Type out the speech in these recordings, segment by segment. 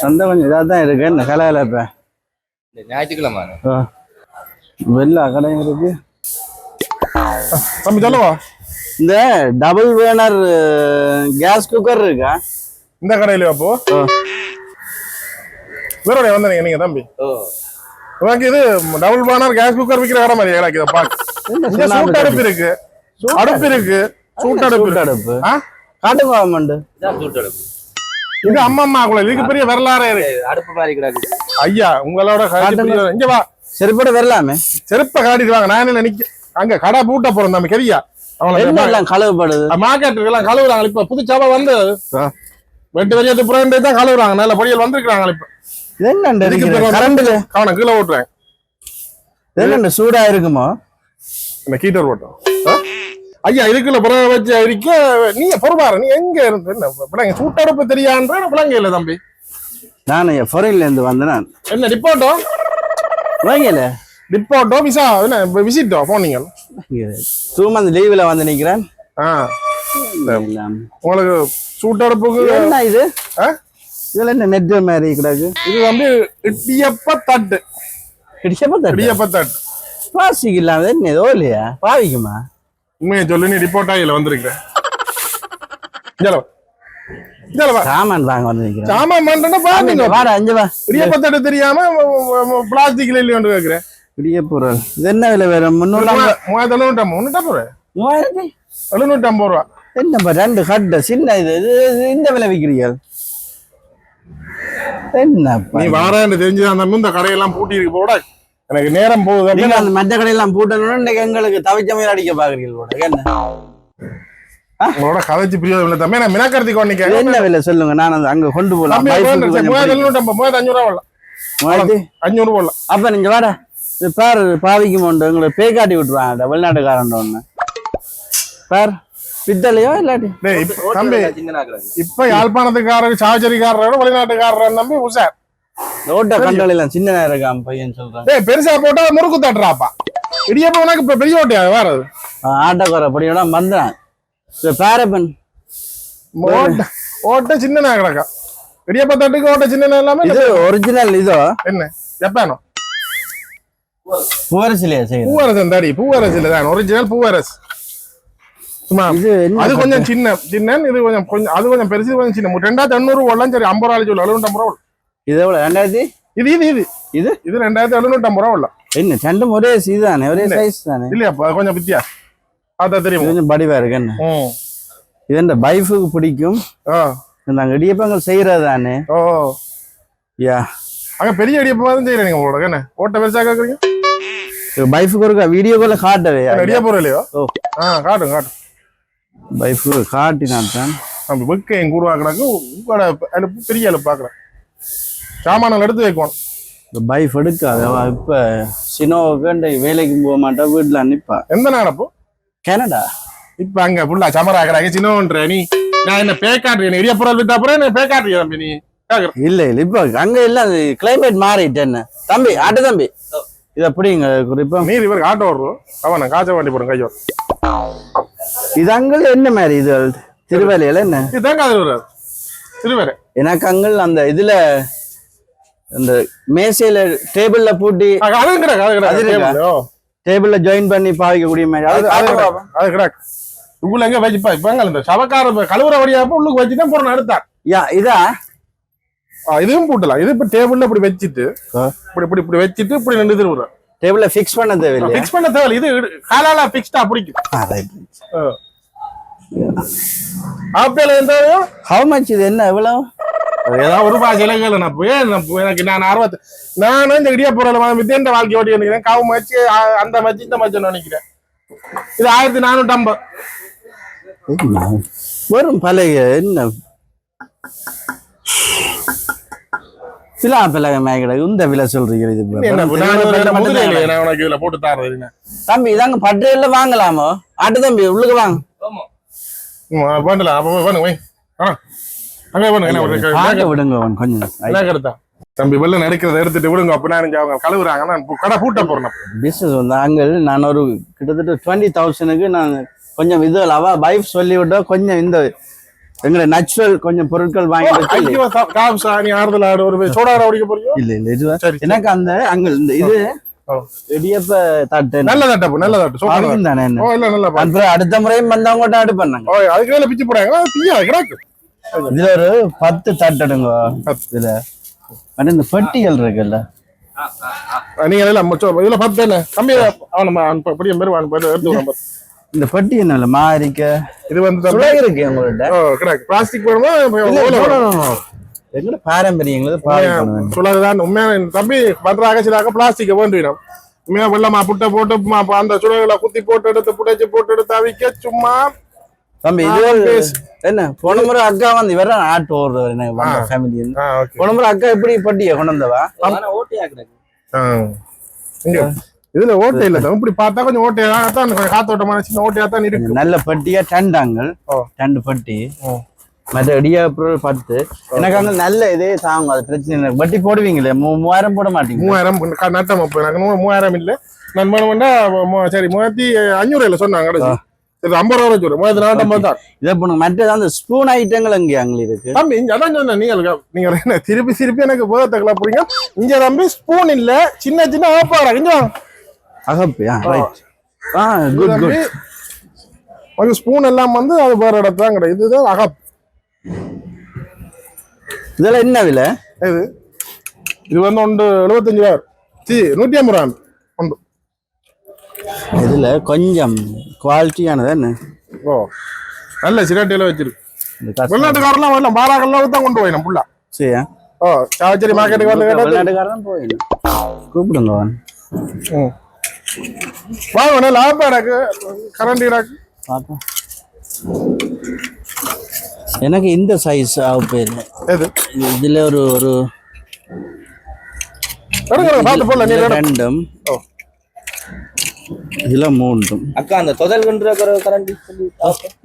சந்தை கொஞ்சம் இதாக தான் இருக்கு. என்ன கலையில இப்போ. இந்த ஞாயிற்றுக்கிழமை வெள்ளா கடை இருக்கு. தம்பி சொல்லவா? இந்த டபுள் வேனர் கேஸ் குக்கர் இருக்கா? இந்த கடையில அப்போ? வேற வந்தீங்க நீங்க தம்பி. இது டபுள் பானர் கேஸ் குக்கர் விக்கிற கடை மாதிரி எனக்கு இதை சூட் அடுப்பு இருக்கு. அடுப்பு இருக்கு. சூட் அடுப்பு சூட் இருக்கு. அடுப்பு? காட்டு கவர்மெண்ட் இதான் சூட்டெடுப்பு இது அம்மா அம்மா குள்ள இதுக்கு பெரிய வரலாறே அடுப்பு மாதிரி கிடக்கு ஐயா உங்களோட இங்க வா. சரிப்பட வரலாமே. செருப்ப காட்டிட்டு வாங்க நான் என்ன நிக்க அங்க கடை பூட்ட போறோம் நம்ம கரியா என்ன எல்லாம் கழுவுப்படுது? மார்க்கெட் எல்லாம் கழுவுறாங்க. இப்ப புதுச்சாவா வந்து. வெட்டு வரியத்து புறண்டே தான் கழுவுறாங்க. நல்ல பொடியல் வந்திருக்காங்க இப்ப. என்ன கரண்ட்ல அவனை கீழே ஓட்டுறேன். என்ன சூடா இருக்குமோ இந்த கீட்டர் போட்டோம் ஆ? ஐயா இதுக்குள்ள புற வச்சு இருக்க நீ பொறுப்பாரு நீ எங்க இருந்து? பிள்ளைங்க சூட்டடுப்பு தெரியான்ற பிள்ளைங்க இல்ல தம்பி. நான் ஃபாரின்ல இருந்து வந்தேன் என்ன ரிப்போர்ட்டோ? வாங்கல ரிப்போர்ட்டோ விசா என்ன விசிட்டோ போனீங்க? டூ மந்த் லீவ்ல வந்து நிக்கிறேன். ஆ. உங்களுக்கு சூட்டடுப்புக்கு என்ன இது? இதுல என்ன நெட் மாதிரி கிடக்கு? இது வந்து இடியப்ப தட்டு. இடிச்சப்ப இடியப்ப தட்டு. பிளாஸ்டிக் இல்லாம என்ன ஏதோ இல்லையா? பாவிக்குமா? உண்மையை சொல்லு நீ ரிப்போர்ட் ஆகில வந்திருக்கிறேன் ஜலவா சாமான் வாங்க வந்து நிக்கிறேன். சாமான் பண்றேன்னா பாருங்க வாட அஞ்சு வா. தெரியாம பிளாஸ்டிக்ல இல்லையோன்னு கேக்குறேன் இடிய பொருள் இது என்ன விலை வேற முன்னூறு மூவாயிரத்தி எழுநூற்றம்பது முன்னூற்றம்பது ரூபாய் மூவாயிரத்தி? எழுநூற்றம்பது ரூபா. என்னப்பா ரெண்டு கட்டு சின்ன இது இந்த விலை விற்கிறீர்கள் என்னப்பா நீ வாரேன்னு தெரிஞ்சுதான் இந்த கடையெல்லாம் பூட்டி இருக்கு போட. எனக்கு நேரம் போகுது. நீங்க அந்த மற்ற கடையெல்லாம் போட்டணும்னு இன்னைக்கு எங்களுக்கு தவிச்ச மாதிரி அடிக்க பாக்குறீர்கள் போல. என்ன? உங்களோட கதைச்சு பிரியோதம் இல்லை தம்பி. நான் மினக்கருத்தி கொண்டிக்க என்ன விலை சொல்லுங்க? நான் அது அங்க கொண்டு கொஞ்சம் மூவாயிரத்தி. எழுநூற்றம்பது மூவாயிரத்தி அஞ்சூறு ரூபா வரலாம் மூவாயிரத்தி அஞ்சூறு போடலாம். அப்ப நீங்க வாடா. இது பாரு பாவிக்கும் உண்டு. உங்களுக்கு பேய் காட்டி விட்டுருவாங்க வெளிநாட்டுக்காரன் ஒண்ணு. பார் பித்தளையோ இல்லாட்டி? தம்பி இப்ப யாழ்ப்பாணத்துக்காரர் சாவச்சேரிக்காரரோட வெளிநாட்டுக்காரர் நம்பி உஷார். ரோட்ட சின்ன இருக்கான் பையன் சொல்றேன் டேய் பெருசா போட்டா முறுக்கு தட்டுறாப்பா. இடியப்ப உனக்கு இப்ப பெரிய ஓட்டையா? வேற அது. ஆட்டோக்கார படியோட வந்தான். இது பேரப்பன். ஓட்ட சின்ன கிடக்கா. இடியப்ப தட்டுக்கு ஓட்ட சின்ன இல்லாம இது ஒரிஜினல் இதோ. என்ன? ஜப்பானோ? புவரசிலையா செய்யுது? பூவரசன் தாடி பூவரசு தான். ஒரிஜினல் என்ன அது கொஞ்சம் சின்ன சின்ன இது கொஞ்சம் கொஞ்சம் அது கொஞ்சம் பெருசு கொஞ்சம் சின்ன. ரெண்டாயிரத்தி எண்ணூறு சரி ஐம்பது ரூபாய் சொல்லு எழுநூற்றம்பது ரூபா இது எவ்வளவு? ரெண்டாயிரத்தி? இது இது இது. இது? இது ரெண்டாயிரத்தி எழுநூற்றம்பது ரூபா வரலாம் என்ன ரெண்டும் ஒரே இதுதானே ஒரே சைஸ் தானே? இல்லையாப்பா அது கொஞ்சம் வித்தியா? இது தெரியும். கொஞ்சம் படிவா இருக்கு என்ன? இது இந்த பைஃபுக்கு பிடிக்கும்? ஆ. நாங்க இடியப்பங்கள் செய்யறது தானே? ஓ யா. அங்க பெரிய இடியப்பமா தான் செய்யறேன் நீங்க உங்களோட என்ன? ஓட்ட பெருசா கேக்குறீங்க? பைஃபுக்கு ஒரு வீடியோ கால காட்டவே இடியப்பம் இல்லையோ? ஓ. ஆ காட்டும் காட்டும் பைஃபுக்கு காட்டினான் தான் நம்ம வெக்க எங்க உருவாக்குறாங்க உங்களோட பெரிய அலுப்பு பாக்குறேன். சாமான்கள் எடுத்து வைக்கணும். இந்த பைஃப் எடுக்காது இப்ப சினோவுக்கு வேலைக்கு போக மாட்டா வீட்டுல நிப்பா. எந்த நடப்பு கனடா. இப்ப அங்க புள்ளா சமரா ஆக்குறாங்க சின்னவன்ற நீ. நான் என்ன பே காட்டுறேன் இடியப்புறம் வித்தா அப்புறம் என்ன பே காட்டுறேன் தம்பி நீ? இல்ல இல்ல இப்ப அங்க இல்ல கிளைமேட் மாறிட்டு என்ன? தம்பி ஆட்டு தம்பி. இது அப்படிங்க குறிப்பா. நீர் இவருக்கு ஆட்டோ வரும் அவன் நான் காய்ச்ச வண்டி போடும் கையோ இது அங்க என்ன மாதிரி இது? திருவேலையில என்ன? இதுதான் காது வராது திருவேறு எனக்கு அங்க அந்த இதுல அந்த மேசையில டேபிள்ல பூட்டி அது டேபிள்ல ஜாயின் பண்ணி பாவிக்கக்கூடிய மாதிரி. அது கிடக்கு உள்ள எங்க வச்சுப்பா இப்ப இந்த சவக்கார கழுவுற வழியாப்ப உள்ளுக்கு வச்சுதான் போறேன் எடுத்தார். யா இதா? இதுவும் போட்டலாம். இது இப்ப டேபிள்ல இப்படி வச்சுட்டு. இப்படி இப்படி இப்படி வச்சுட்டு இப்படி நின்று திருவுறேன் டேபிள்ல ஃபிக்ஸ் பண்ண தேவையில்லையா? பிக்ஸ் பண்ண தேவை இது காலால பிக்ஸ்டா பிடிக்கும். ஆப்பிள் எந்த How much இது? என்ன எவ்வளவு? ஏதாவது ஒரு ரூபாய் சிலைகள் நான் போய் எனக்கு நான் ஆர்வத்தை நானும் இந்த இடியா பொருள் வித்தியண்ட வாழ்க்கை ஓட்டி நினைக்கிறேன் காவு மச்சு அந்த மச்சு இந்த மச்சு நினைக்கிறேன் இது ஆயிரத்தி நானூத்தி ஐம்பது வரும் வெறும் பழைய என்ன பிலா பிளக கிடையாது இந்த விலை சொல்றீங்க இது உனக்கு இதுல போட்டு தாரது தம்பி இதாங்க பட்டையில வாங்கலாமோ ஆட்டு தம்பி உள்ளுக்கு வாங்க பண்ணலாம் ம், அப்ப அங்கே விடுங்க கொஞ்சம். தம்பி வெள்ள நடக்கிறத எடுத்துட்டு விடுங்க அப்ப நான் அவங்க கழுவுறாங்க. நான் கடை பூட்ட போறேன் பிசினஸ் வந்து அங்கே நான் ஒரு கிட்டத்தட்ட டுவெண்ட்டி தௌசண்ட்க்கு நான் கொஞ்சம் இது அவ பைஃப் சொல்லி விட்டா கொஞ்சம் இந்த எங்களை நேச்சுரல் கொஞ்சம் பொருட்கள் வாங்கி ஆறுதல் ஆடு ஒரு சோடா குடிக்க போறியோ? இல்ல இல்ல இது. எனக்கு அந்த அங்க இந்த இது. இடியப்ப தட்டு. நல்ல தட்டப்பு நல்ல தட்டு தானே என்ன? அடுத்த முறையும் வந்தவங்க ஓ அதுக்கு மேல பிச்சு போறாங்க இதுல ஒரு பத்து தட்டுடுங்க இதுல. இந்த பெட்டிகள் இருக்குல்ல. நீங்க எல்லாம் இதுல பத்து என்ன கம்மி அவன் பெரிய பேர் எடுத்து பாரு. இந்த பெட்டி என்ன மாறிக்க இது வந்து இருக்கு உங்கள்ட்ட பிளாஸ்டிக் no. எங்கட பாரம்பரியங்களது சுலகுதான் உண்மையான தம்பி பண்றாங்க சிலாக்க பிளாஸ்டிக்கை வேண்டிடும். உண்மையா வெள்ளமா புட்டை போட்டு மா- அந்த சுலகுல குத்தி போட்டு எடுத்து புடைச்சு போட்டு எடுத்து அவிக்க சும்மா தம்பி இது. என்ன போன முறை அக்கா வந்து இவர ஆட்டு ஓடுறவர் எனக்கு ஃபேமிலி. போன முறை அக்கா எப்படி பட்டிய கொண்டு வந்தவா? இதுல ஓட்டை இல்ல. இப்படி பார்த்தா கொஞ்சம் ஓட்டையா தான் கொஞ்சம் காத்தோட்டமான சின்ன ஓட்டையா தான் இருக்கு. நல்ல பட்டியா டண்டாங்கள். டண்டு பட்டி. மற்ற இடியாப்புறம் பத்து எனக்கு அங்க நல்ல இதே தாங்கும் அது பிரச்சனை இல்லை. வட்டி போடுவீங்களே மூவாயிரம் போட மாட்டீங்க மூவாயிரம் நட்டம் அப்போ எனக்கு மூவாயிரம் இல்ல. நான் பண்ண சரி மூவாயிரத்தி அஞ்சூறு இல்ல சொன்னாங்க சரி ஐம்பது ரூபா வச்சு மூவாயிரத்தி நானூற்றம்பது தான். இதை பண்ணுங்க மற்றது அந்த ஸ்பூன் ஐட்டங்கள் அங்கே அங்கே இருக்கு? தம்பி இங்க அதான் சொன்னேன் நீங்க நீங்க என்ன திருப்பி திருப்பி எனக்கு போதத்தை போறீங்க இங்க தம்பி ஸ்பூன் இல்ல சின்ன சின்ன ஆப்பாடா இங்க வாங்க. அகப்பு ரைட் ஆ இது குட் குட் கொஞ்சம் ஸ்பூன் எல்லாம் வந்து அது வேற இடத்துல தான் கிடையாது இதுதான் அகப். இதெல்லாம் என்ன விலை? இது இது வந்து ஒன்று எழுபத்தஞ்சு ரூபா சி நூற்றி ஐம்பது ரூபா ஒன்று. இதுல கொஞ்சம் குவாலிட்டியானது என்ன? ஓ நல்ல சிரட்டையில வச்சிருக்கு வெளிநாட்டுக்காரெல்லாம் வரலாம் பாராக்கெல்லாம் தான் கொண்டு போய் நம்ம புள்ளா சரியா? ஓ சாவச்சேரி மார்க்கெட்டுக்கு வந்து கேட்டா வெளிநாட்டுக்காரன் போயிடும் கூப்பிடுங்க வான் ம். வாங்க லாபம் எனக்கு கரண்ட் எனக்கு பார்ப்போம். எனக்கு இந்த சைஸ் இல்லை எது? இதுல ஒரு ஒரு. ரெண்டும். ஓ. இதுல மூன்றும். அக்கா அந்த தொதல் கன்று கரண்ட்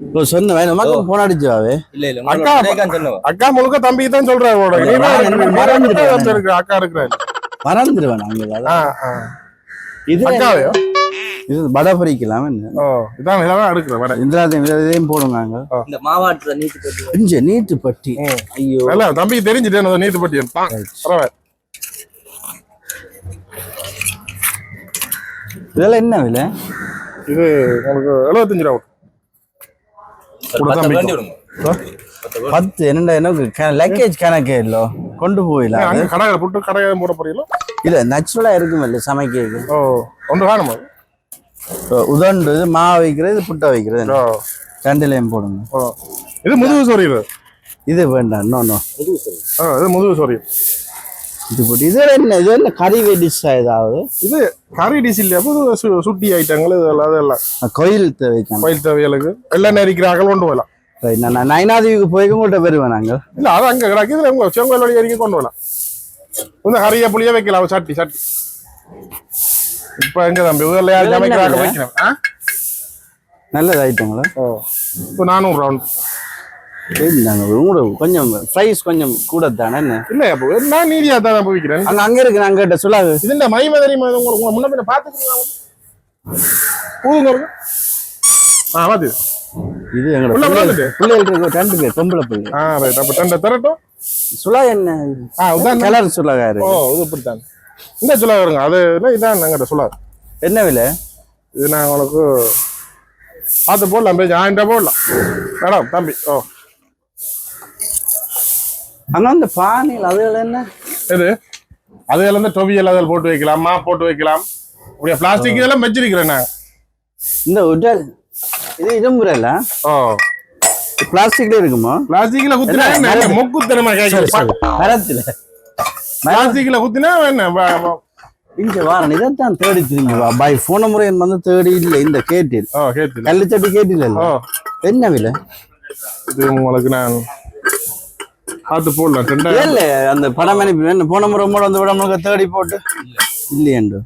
இப்போ சொன்ன வேணும் மக்கள் போன அடிச்சாவே இல்ல இல்ல அக்கா, அக்கா சொன்னவா அக்கா முழுக்க தம்பி தான் சொல்றாரு அக்கா இருக்கிறாரு. மறந்துடுவேன். இது அக்காவையோ? இது வடை பொரிக்கலாம் என்ன ஓ இதான் வர இந்த இதையும் போடுங்க அங்க. இந்த மாவாட்டுற நீட்டு இஞ்ச நீட்டு பட்டி. ஐயோ. நல்லா தம்பி தெரிஞ்சுட்டேன் நீத்து பட்டியன் பரவாயில்ல. இதெல்லாம் என்ன விலை? இது உங்களுக்கு எழுபத்தஞ்சு ரூபா கூட பத்து என்னடா எனக்கு லக்கேஜ் கணக்கே இல்லோ. கொண்டு அங்க கடையை புட்டு கடையை மூட போறீங்களோ? இல்ல நேச்சுரலா இருக்கும் இல்ல சமைக்க ஓ ஒன்று வேணுமா? உதண்டு இது மாவு வைக்கிறது புட்டை வைக்கிறது. ரெண்டுலையும் போடுங்க. இது முதுகு சொறி இது? வேண்டாம் இன்னொன்னு ஆ இது முதுகு சொறி. இது போட்டு. இது என்ன? இது என்ன? கறி டிஷ்ஷா ஏதாவது? இது கறி டிஷ் இல்லையா சுட்டி ஐட்டங்கள் இதெல்லாம் அதெல்லாம் கோயில் வைக்கணும் பயில் தேவைகளுக்கு. எல்லாம் நெரிக்கிற அகல் கொண்டு போகலாம். நான் நான் நயனாதேவிக்கு போய் உங்கள்கிட்ட பெறுவேன் நாங்கள்? இல்ல அது அங்க கிடக்கு. இதுல உங்க செங்கோல் வழி வரைக்கும் கொண்டு வரலாம் இந்த கறிய புளிய வைக்கலாம் சட்டி சட்டி. இப்ப எங்க தம்பி? யாரும் இதெல்லாம் சமைக்கிறாங்க? வைக்கணும். ஆ? நல்லது ஐட்டங்களா? ஓ இப்போ நானூறு ரவுண்ட். கொஞ்சம் ப்ரைஸ் கொஞ்சம் கூட தானே என்ன இல்ல நான் நீதியா தான் போய்க்கிறேன். அங்க அங்க இருக்கு நான் கேட்ட சொல்லாது. இதுல மகிமை தெரியுமா இது உங்களுக்கு முன்ன பின்ன பாத்துக்கிறீங்களா ஊதுங்க ஆ பாத்து இது எங்களோட பிள்ளைகள் இருக்கு ரெண்டு பேர் பொம்பளை பிள்ளை. ஆ ரைட் அப்ப ரெண்டு திரட்டும். சுலா என்ன? ஆ இதான் கலர் சுலகா ஓ இது இந்த சுலா வருங்க. அது இதான் எங்கிட்ட சுலா. என்ன விலை? இது நான் உங்களுக்கு பார்த்து போடலாம் பேஜ் ஆயிரம் ரூபாய் போடலாம். மேடம் தம்பி ஓ. அங்க அந்த பானையில் அதுல என்ன? எது அதுல இருந்து டொவியல் அதில் போட்டு வைக்கலாம் மா போட்டு வைக்கலாம். அப்படியே பிளாஸ்டிக் இதெல்லாம் வச்சிருக்கிறேன் நான். இந்த உடல் இது இரும்புறல ஓ பிளாஸ்டிக்ல இருக்குமா? பிளாஸ்டிக்ல குத்தினா என்ன? மொக்குத்தனமா கேட்குது மரத்துல. பிளாஸ்டிக்ல குத்தினா என்ன? இங்க வாரன். இதைத்தான் தேடி திரும்பி வா பாய் போன முறை என் வந்து தேடி இல்லை. இந்த கேட்டில். கள்ளுச்சட்டி கேட்டில் என்ன விலை? இது உங்களுக்கு நான் பார்த்து போடலாம். ரெண்டாயிரம் இல்ல அந்த படம் அனுப்பி என்ன போன முறை முறை வந்து விட தேடி போட்டு. இல்லையண்டு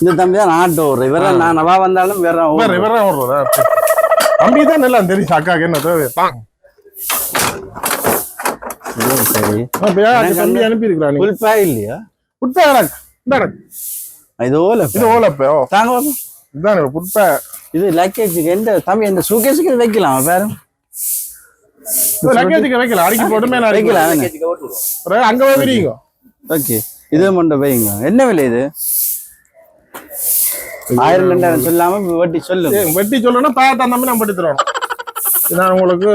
இந்த தம்பி தான் ஆட்டோ ஓடுற. இவர நான் நவா வந்தாலும் வேற வேற வேற ஓடுறதா? தம்பி தான் நல்லா தெரியும் அக்காக்கு என்ன தேவை? சரி. தம்பி அனுப்பியிருக்கிறான் நீங்க புல்பா இல்லையா? எனக்கு எனக்கு. இது ஓல இது ஓலப்ப ஓ. தாங்க. இதான் புட்பா இது லக்கேஜுக்கு எந்த தம்பி இந்த சூகேஸுக்கு வைக்கலாம் பாரு லக்கேஜுக்கு வைக்கல. அடிக்கி போட்டு மேல அடிக்கலாம் அங்க விரியுங்க. ஓகே இது வைங்க. என்ன விலை இது? ஆயிரம் ரெண்டாயிரம் சொல்லாம வட்டி ஏய், வெட்டி சொல்லணும்னா பேட்டா நம்பி நம்ம வெட்டி தரணும் இது நான் உங்களுக்கு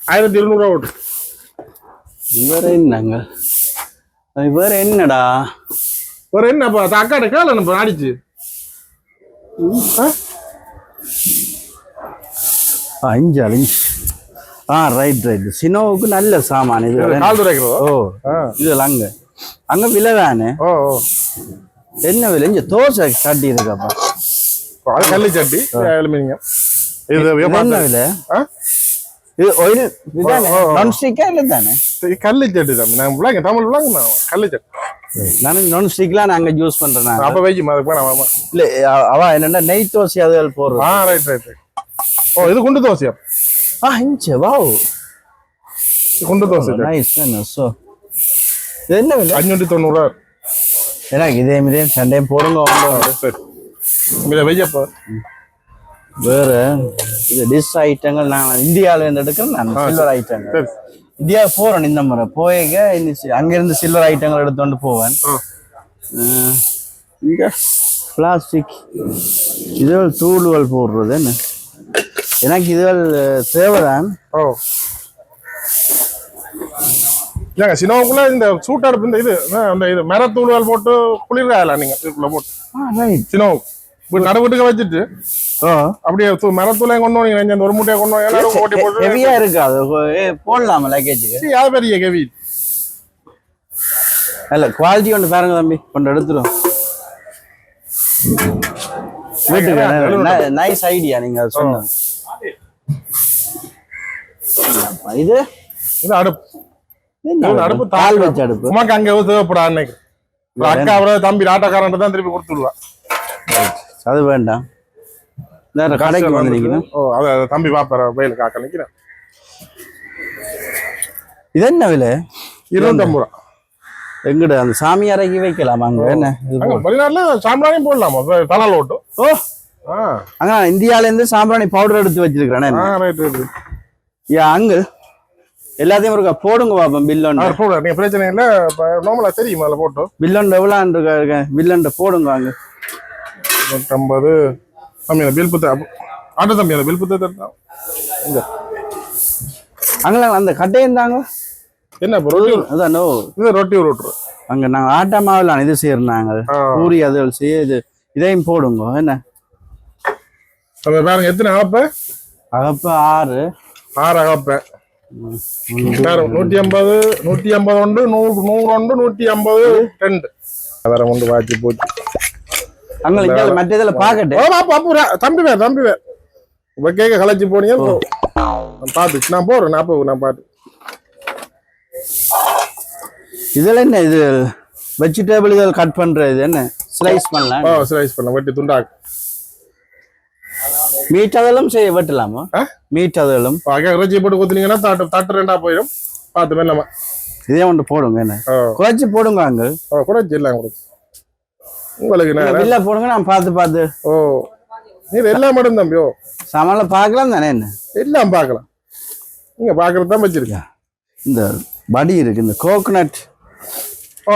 ஆயிரத்தி இருநூறுவா ஓட்டு. வேற என்னங்க? வேற என்னடா? ஒரு என்னப்பா? அக்காட்ட கேள நம்ம அடிச்சு ஆ? அஞ்சு அஞ்சு. ஆ ரைட் ரைட் சினோவுக்கு நல்ல சாமான். இது ஓ ஆ. இதுல அங்க. அங்க விலை தானே? ஓ ஓ. என்ன விலை? இங்க தோசை கட்டி இருக்கப்பா. அது கல்லு சட்டி. அலுமினியம். இது இது என்ன விலை? இது ஓ. நான் ஸ்டிக்கா இல்லை தானே இது கல்லு சட்டி தான். நான் விளாங்க தமிழ் விளாங்க நான் கல்லு சட்டி. நானும் நான் ஸ்டிக்லாம் நாங்க யூஸ் நாங்க. அப்ப வைக்கும் அதுக்கு ஆமா இல்ல அ- அவ என்னன்னா நெய் தோசை அதுகள் போடுறோம் ஆ ரைட் ரைட் ரைட் ஓ இது குண்டு தோசையா? Inch wow. இது குண்டு தோசை. நைஸ் சோ இது என்ன விலை? அஞ்சூற்றி தொண்ணூறுவா எனக்கு இதே மாதிரியே சண்டையும் போடுங்க வாங்க. சரி. இதை வையப்பா. வேற இது டிஷ் ஐட்டங்கள் நான் இந்தியாவில இருந்து எடுக்கிறேன் நான் சில்வர் ஐட்டங்கள் இந்தியா போறேன் இந்த முறை. போயங்க அங்க இருந்து சில்வர் ஐட்டங்கள் எடுத்துட்டு போவேன். இங்க பிளாஸ்டிக் இதுகள் தூள்கள் போடுறது என்ன? எனக்கு இதுகள் தேவைதான். ஓ. ஏங்க சினோவுக்குள்ள இந்த சூட் அடுப்பு இந்த இது அந்த இது மரத்தூள்கள் போட்டு குளிர்காயலாம் நீங்க இதுக்குள்ள போட்டு. ரைட் சினோ இப்ப நடுவீட்டுக்கு வச்சுட்டு அப்படியே மரத்தூளையும் கொண்டு வந்து அந்த ஒரு மூட்டையை கொண்டு எல்லாரும் ஓட்டி போட்டு ஹெவியா இருக்கு? அது ஏ, போடலாமா லக்கேஜுக்கு அது பெரிய கவி இல்ல குவாலிட்டி ஒன்று பாருங்க தம்பி கொண்டு எடுத்துரும். வீட்டுக்கு நைஸ் ஐடியா நீங்க அது சொன்னது. இது? இது அடுப்பு. அடுப்பு கால் வச்ச அடுப்பு. உமாக்கு அங்க தேவைப்படா அன்னைக்கு. அக்கா அவரை தம்பி ஆட்டோக்காரன் தான் திருப்பி கொடுத்துடுவா. அது வேண்டாம். வேற கடைக்கு வந்து நிக்கணும் ஓ அதை தம்பி பாப்பார வயலுக்கு காக்க நிக்கிறேன். இது என்ன விலை? இருபத்தம்பது ரூபா. எங்கிட்ட அந்த சாமி அறைக்கு வைக்கலாமா அங்க? என்ன? வெளிநாட்டுல சாம்பிராணியும் போடலாமா? தலால் ஓட்டும். ஓ அங்க இந்தியால இருந்து சாம்பிராணி பவுடர் எடுத்து வச்சிருக்கிறேன் அங்கு எல்லாத்தையும் இருக்கா? போடுங்க பாப்போம் பில்லோன் அவர் போட நீங்க பிரச்சனை இல்லை. நார்மலா தெரியும் அதில் போட்டோம் பில்லோன் எவ்வளோ இருக்கா பில்லோன் போடுங்க அங்க நூற்றம்பது. தம்பி அந்த பில் புத்த ஆட்டோ தம்பி அந்த பில் புத்த இங்க. அங்கே அந்த கட்டையும் தாங்க என்ன ரொட்டி அதான் இது ரொட்டி உருட்டுறோம் அங்க நாங்க ஆட்டா மாவுல இது செய்யறாங்க ஆ. பூரி அது செய்ய இது இதையும் போடுங்க என்ன? அப்ப பாருங்க எத்தனை அகப்ப? அகப்ப ஆறு. ஆறு அகப்ப. நூற்றி ஐம்பது நூற்றி ஐம்பது உண்டு நூறு நூறு உண்டு நூற்றி ஐம்பது ரெண்டு. வேற ஒன்று வாச்சி போச்சு. அங்க மற்ற இதுல ரா- தம்பி வேறு தம்பி வேறு இப்போ கேட்க கலைச்சி போனீங்க பார்த்து நான் போறேன் நான் பார்த்து இதுல என்ன இது? வெஜிடபிள் இதில் கட் பண்ற இது என்ன? ஸ்லைஸ் பண்ணலாம். ஓ ஸ்லைஸ் பண்ண வெட்டி துண்டாக்கு. மீட் அதெல்லாம் செய்ய வெட்டலாமா? ஆ? மீட் அதெல்லாம் அங்கே இறைச்சி போட்டு குத்துனீங்கன்னா தட்டு தட்டு ரெண்டா போயிடும். பார்த்து வேணாமா இதே ஒன்று போடுங்க என்ன? குறைச்சி போடுங்க அங்க குறைச்சி இல்லை குறைச்சி. உங்களுக்கு பில்ல போடுங்க நான் பார்த்து பார்த்து. ஓ. நீர் எல்லாம் மட்டும் தம்பி ஓ. சாமான்ல பார்க்கலாம் தானே என்ன? எல்லாம் பார்க்கலாம். நீங்க பார்க்கறது தான் வச்சிருக்கேன். இந்த வடி இருக்கு இந்த கோகனட்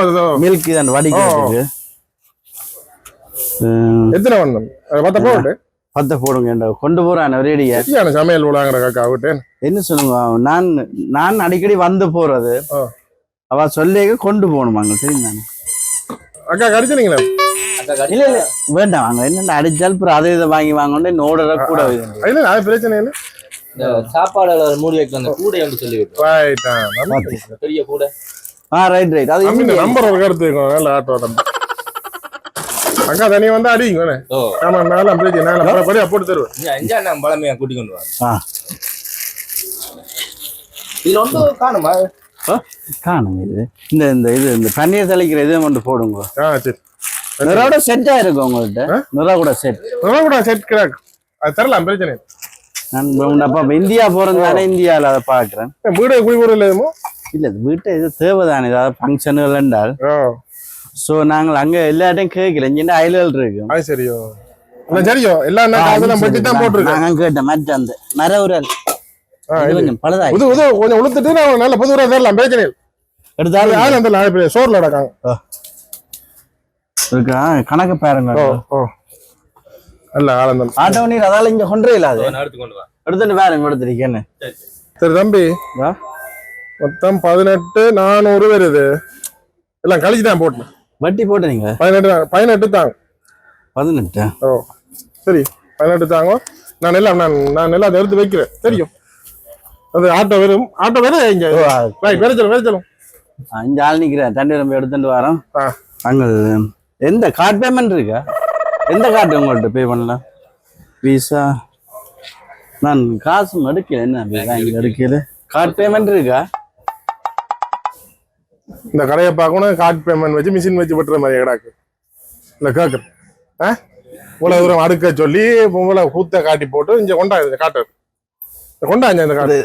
இதோ. மில்க் இந்த வடிக்கிறதுக்கு. ம், எத்தனை வந்தோம் பத்த போட்டு பத்த போடுங்க கொண்டு போறான் ரேடியா சரியான சமையல் விழாங்கிற காக்கா விட்டேன். என்ன சொல்லுங்க நான் நான் அடிக்கடி வந்து போறது. அவ சொல்லிக்க கொண்டு போகணுமாங்க தெரியுமா அக்கா கடிச்சினீங்களே? அக்கா இல்ல இல்ல வேண்டாம் வாங்க என்ன அடிச்சால் அப்புறம் அதை இதை வாங்கி வாங்கணும் நோடர கூட வைங்க. இல்லை அது பிரச்சனை இல்லை. இந்த சாப்பாடு மூடி வைக்க அந்த கூடை வந்து சொல்லி பெரிய கூடை. ஆ ரைட் ரைட் அது. நம்பர் ஒரு கருத்து இருக்கும் ஆட்டோ தம்பி. அக்கா தனி வந்து அடிங்க ஆமா மேல பிரச்சனை நான் படியா போட்டு தருவேன் இங்க அஞ்சா நான் பழமையா கூட்டி கொண்டு வாங்க ஆ. இதுல ஒன்று காணுமா? காணுங்க இது. இந்த இந்த இது இந்த பன்னீர் தெளிக்கிற இதை மட்டும் போடுங்க. ஆ சரி. நிறோட செட்டா இருக்கும் உங்கள்கிட்ட நிறா கூட செட் நல்லா கூட செட் கிராக் அது தரலாம் பிரச்சனை. நான் அப்பா இந்தியா போறதுனால இந்தியாவில் அதை பார்க்குறேன். வீடு குடிபோர் இல்லையுமோ இல்ல வீட்டை இது தேவைதானே ஏதாவது ஃபங்க்ஷனுகள் என்றால். ஓ. ஸோ நாங்கள் அங்க எல்லாட்டையும் கேட்கல. இங்கே அயல்கள் இருக்கும் அது சரியோ. சரியோ. எல்லா தான் போட்டிருக்கேன். நாங்கள் கேட்டேன் மற்ற அந்த மர உரல். இது இது. கொஞ்சம் பழுதாய் புது புது கொஞ்சம் உளுத்துட்டு நான் நல்ல புது உரம் தரலாம். பிரச்சனை எடுத்தாலும் யாரும் அந்த சோர்ல நடக்காங்க இருக்கா? கணக்கு பாருங்க. ஓ நல்ல ஆனந்தம் ஆட்டோ நீர் அதால இங்க கொண்டே இல்லாது நான் எடுத்து கொண்டு வா. எடுத்துட்டு பாருங்க எடுத்துருக்கேன்னு. சரி சரி. சரி தம்பி. வா. மொத்தம் பதினெட்டு நானூறு வருது. எல்லாம் கழிச்சு தான் போட்டேன் வட்டி போட்டு நீங்க பதினெட்டு தான் பதினெட்டு தாங்க. பதினெட்டு? ஓ சரி பதினெட்டு தாங்க. நான் எல்லாம் நான் நான் எல்லாம் அதை எடுத்து வைக்கிறேன். தெரியும். அது ஆட்டோ வரும். ஆட்டோ வரும் இங்க ரைட் வேற சொல்லும் வேற சொல்லும் அஞ்சு ஆள் நிக்கிறேன் தண்டி ரொம்ப எடுத்துட்டு வரோம். அங்க எந்த கார்டு பேமெண்ட் இருக்கா? எந்த கார்டு உங்கள்ட்ட பே பண்ணலாம்? விசா நான் காசு எடுக்கல என்ன எடுக்கல. கார்டு பேமெண்ட் இருக்கா? இந்த கடையை பார்க்கணும் கார்டு பேமெண்ட் வச்சு மிஷின் வச்சு வெட்டுற மாதிரி கிடாக்கு. இல்லை கேட்குறேன் ஆ? இவ்வளோ தூரம் அடுக்க சொல்லி இவ்வளோ கூத்த காட்டி போட்டு இங்கே கொண்டா இந்த காட்டு இந்த கொண்டா இங்க இந்த காட்டு.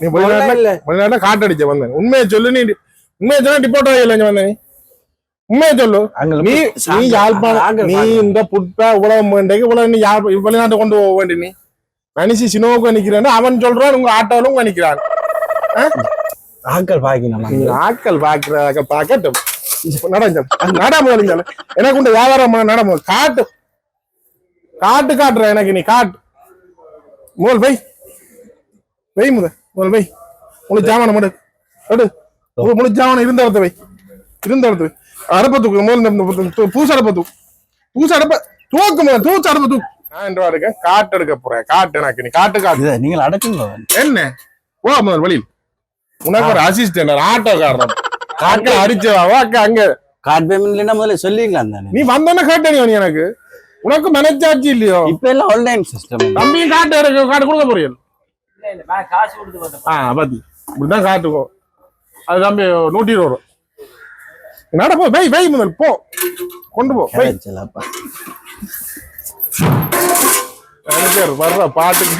நீ வெளிநாட்டுல வெளிநாட்டுல காட்டு அடிச்ச வந்தேன் உண்மையை சொல்லு நீ. உண்மையை சொன்னா டிப்போட் ஆகல இங்க வந்தேன் நீ. உண்மையை சொல்லு. நீ நீ யாழ்ப்பாணம் நீ இந்த புட்பா உலகம் வேண்டைக்கு உலகம் நீ யாழ் வெளிநாட்டு கொண்டு போக வேண்டி நீ. மனுஷி சினோவுக்கு நிக்கிறேன்னு அவன் சொல்றான் உங்க ஆட்டோலும் உங்க நிக்கிறான் ஆக்கள் பாக்கணும் நீ ஆட்கள் பாக்குற பாக்கட்டும். நடஞ்ச நடாம வலிஞ்சால எனக்கு உண்டு வியாபாரம் நடாம காட்டு. காட்டு காட்டுற எனக்கு நீ காட்டு. முதல் வை. வை முத முதல் வை. முழு ஜாமான் மடு எடு. முழு முழு ஜாமான் இருந்த இடத்த வை. இருந்த இடத்த வை. அடப்ப தூக்கு. இந்த பூசு அடப்ப தூக்கு. பூசு அடப்ப தூக்கு முதல். தூச்சு அடப்ப தூக்கு. நான் என்ன இருக்கேன் காட்டு எடுக்க போறேன். காட்டு எனக்கு நீ காட்டு காட்டு. நீங்கள் அடக்குங்க என்ன? போ முதல் வழியில். உனக்கு ஒரு அசிஸ்டன்ட் ஆட்டோக்காரன். காக்க அடிச்சவா வாக்க அங்க. கார்டு பேமெண்ட் இல்லைன்னா முதல்ல சொல்லிக்கலாம் தானே. நீ வந்தோன்னு கேட்ட நீ எனக்கு. உனக்கு மனச்சாட்சி இல்லையோ? இப்ப எல்லாம் ஆன்லைன் சிஸ்டம் தம்பியும் காட்டு இருக்கு காட்டு கொடுக்க போறீங்க. இல்ல இல்ல நான் காசு கொடுத்து வந்தேன். ஆ பாத்தி. இப்படிதான் காட்டுக்கும் அது தம்பி நூற்றி இருபது ரூபா. நட போ வை வை முதல் போ. கொண்டு போ வை. பாட்டுக்கு.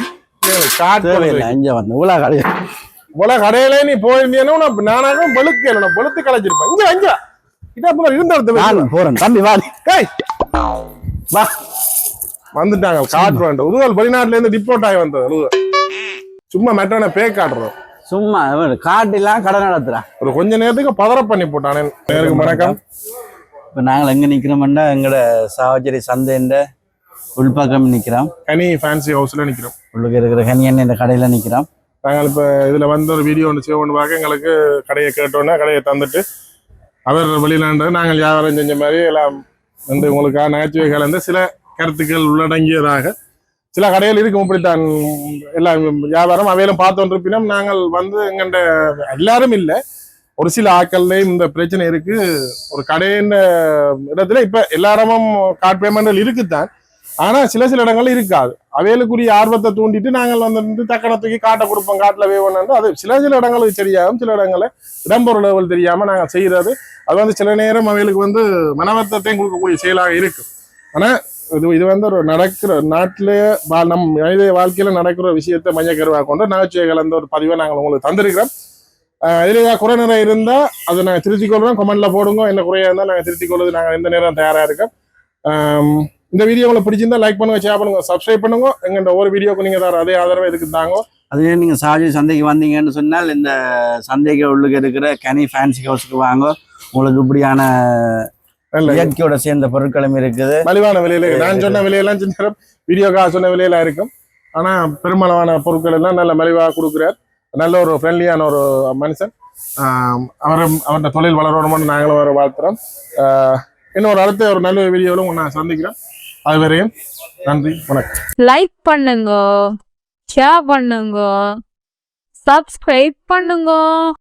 காட்டு அஞ்சா வந்து இவ்வளோ போல கடையில நீ போயிருந்தீங்கன்னா உனக்கு நானாக வெளுக்க நான் வெளுத்து கலைச்சிருப்பேன் இங்க இங்க. இதா முதல்ல இருந்த போறேன். தம்பி வா. ஏய். வா. வந்துட்டாங்க காட்டு வேண்டாம் உதுவல் வெளிநாட்டுல இருந்து டிப்போர்ட் ஆகி வந்தது. சும்மா மெட்டான பே காட்டுறோம் சும்மா கார்டு எல்லாம் கடை நடத்துறா. ஒரு கொஞ்ச நேரத்துக்கு பதற பண்ணி போட்டானே. நேருக்கு வணக்கம். இப்போ நாங்கள் எங்கே நிற்கிறோம்னா எங்களோட சாவச்சேரி சந்தைன்ற உள்பக்கம் நிற்கிறோம் கனி ஃபேன்சி ஹவுஸ்ல நிக்கிறோம். உள்ளுக்கு இருக்கிற கனியன் இந்த கடையில் நிற்கிறோம் நாங்கள் இப்போ இதில் வந்து ஒரு வீடியோ ஒன்று சேவ் பண்ணி பார்க்க எங்களுக்கு கடையை கேட்டோன்னே கடையை தந்துட்டு அவர் வெளியிலாண்டது நாங்கள் வியாபாரம் செஞ்ச மாதிரி எல்லாம் வந்து உங்களுக்காக நகைச்சுவை கலந்து சில கருத்துக்கள் உள்ளடங்கியதாக சில கடைகள் இருக்கும் இப்படித்தான். எல்லாம் வியாபாரம் அவையிலும் பார்த்தோன்றிருப்பினும் நாங்கள் வந்து எங்கள்ட எல்லாரும் இல்லை. ஒரு சில ஆக்கள்லேயும் இந்த பிரச்சனை இருக்கு. ஒரு கடையின் இடத்துல இப்போ எல்லா இடமும் கார்ட் பேமெண்ட்கள் இருக்குதான் ஆனா சில சில இடங்கள்ல இருக்காது. அவைகளுக்குரிய ஆர்வத்தை தூண்டிட்டு நாங்கள் வந்து தக்கணத்துக்கு காட்டை கொடுப்போம் காட்டில் வேணும்னு அது சில சில இடங்களுக்கு தெரியாம சில இடங்களில் இடம்பொருள் லெவல் தெரியாம நாங்க செய்யறது அது வந்து சில நேரம் அவைகளுக்கு வந்து மனவர்த்தத்தையும் கொடுக்கக்கூடிய செயலாக இருக்கு ஆனா இது இது வந்து ஒரு நடக்கிற நாட்டிலே வா- நம் மனித வாழ்க்கையில நடக்கிற விஷயத்தை மையக்கருவாக கொண்டு நகைச்சுவை கலந்த ஒரு பதிவை நாங்கள் உங்களுக்கு தந்திருக்கிறோம். ஆஹ் ஏதாவது குறை நிறை இருந்தா அதை நாங்கள் திருத்திக் கொள்றோம் கமெண்ட்ல போடுங்க. என்ன குறையா இருந்தால் நாங்கள் திருத்திக் கொள்வது நாங்கள் எந்த நேரம் தயாரா இருக்கோம். இந்த வீடியோ உங்களுக்கு பிடிச்சிருந்தா லைக் பண்ணுங்க ஷேர் பண்ணுங்க சப்ஸ்கிரைப் பண்ணுங்க. எங்கள்ட்ட ஒவ்வொரு வீடியோக்கு நீங்க தர அதே ஆதரவு இதுக்கு தாங்க? அதுவே நீங்கள் சாவச்சேரி சந்தைக்கு வந்தீங்கன்னு சொன்னால் இந்த சந்தைக்கு உள்ளுக்கு இருக்கிற கனி ஃபேன்சி ஹவுஸுக்கு வாங்க. உங்களுக்கு இப்படியான இயற்கையோட சேர்ந்த பொருட்களும் இருக்குது. மலிவான விலையில நான் சொன்ன விலையெல்லாம் சின்ன நேரம் வீடியோக்காக சொன்ன விலையில இருக்கும். ஆனா பெருமளவான பொருட்கள் எல்லாம் நல்ல மலிவாக கொடுக்குறார். நல்ல ஒரு ஃப்ரெண்ட்லியான ஒரு மனுஷன். ஆம், அவரும் அவருடைய தொழில் வளரணும்னு நாங்களும் அவரை வாழ்த்துறோம். இன்னொரு அடுத்த ஒரு நல்ல வீடியோவிலும் நான் சந்திக்கிறேன் அது வரையும் நன்றி வணக்கம். லைக் பண்ணுங்க ஷேர் பண்ணுங்க சப்ஸ்கிரைப் பண்ணுங்க.